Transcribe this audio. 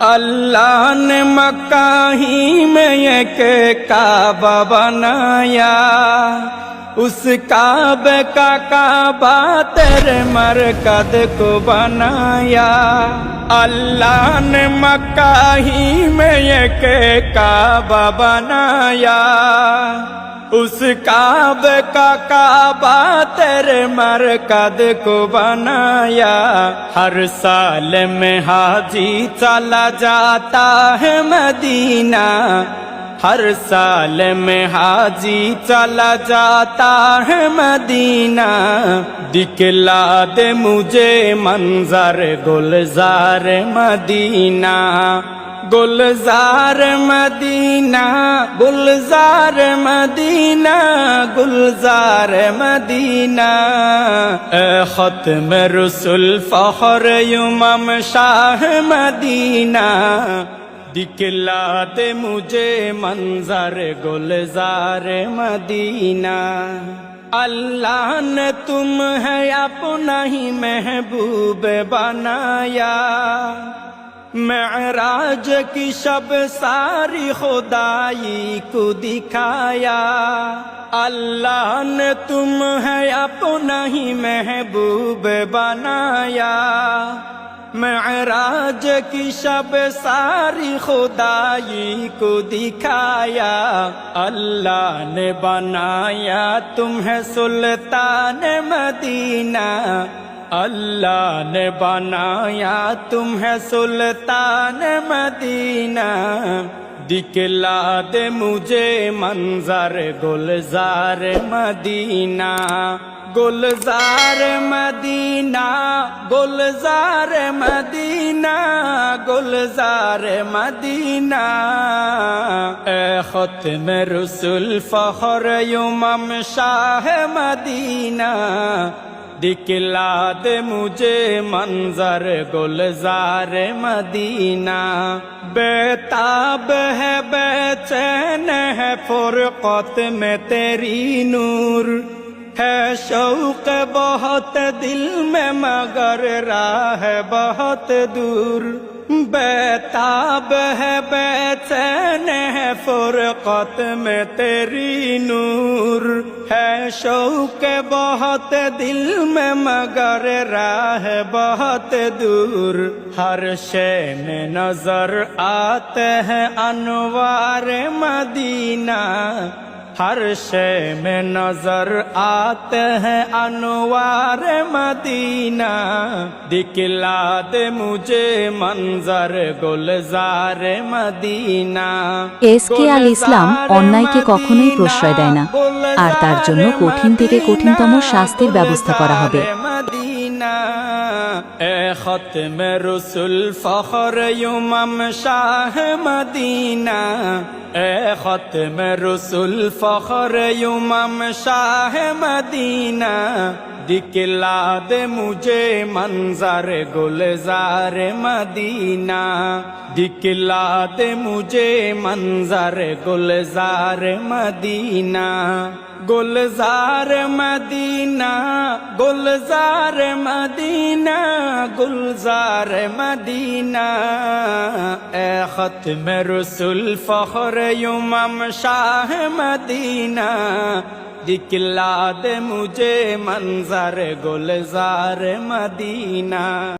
اللہ نے مکہ ہی میں ایک کعبہ بنایا۔ اس کعب کا کعبہ تیرے مرکد کو بنایا۔ اللہ نے مکہ ہی میں ایک کعبہ بنایا۔ اس کعب کا کعبہ تیرے مرکد کو بنایا۔ ہر سال میں حاجی چلا جاتا ہے مدینہ۔ ہر سال میں حاجی چلا جاتا ہے مدینہ دکھلا دے مجھے منظر گلزار مدینہ گلزار مدینہ گلزار مدینہ گلزار مدینہ اے ختم رسول فخر یمم شاہ مدینہ دکھلاتے مجھے منظر گلزار مدینہ اللہ نے تم ہے اپنا ہی محبوب بنایا معراج کی شب ساری خدائی کو دکھایا اللہ نے تم ہے اپنا ہی محبوب بنایا معراج کی شب ساری خدائی کو دکھایا، اللہ نے بنایا تمہیں سلطان مدینہ۔ اللہ نے بنایا تمہیں سلطان مدینہ۔ दिखला दे मुझे मंजर गुलजार मदीना गुलजार मदीना गुलजार मदीना गुलजार मदीना ए खत्म रसुल फखर युमम शाह मदीना دکھلا دے مجھے منظر گلزار مدینہ بیتاب ہے بے چین ہے فرقت میں تیری نور ہے شوق بہت دل میں مگر راہ بہت دور بیتاب ہے بیچین ہے فرقت میں تیری نور ہے شوق بہت دل میں مگر راہ بہت دور ہر شے میں نظر آتے ہیں انوار مدینہ ہر شے میں نظر آتے ہیں انوار مدینہ دکھلا دے مجھے منظر گلزار مدینہ এস কে আল ইসলাম অন্যায়কে কখনোই প্রশ্রয় দেয় না। আর তার জন্য কঠিন থেকে কঠিনতম শাস্তির ব্যবস্থা করা হবে। মদিনা اے ختم رسول فخر یمم شاہ مدینہ اے ختم رسول فخر یمم شاہ مدینہ دکلا دے مجھے منظر گلزار مدینہ دکلا دے مجھے منظر گلزار مدینہ گلزار مدینہ گلزار مدینہ মদিনা, গুলজার মদিনা। এ খতম রসুল ফখর ইমাম শাহ মদিনা। দিকলা দে মুঝে মঞ্জার গুলজার মদিনা।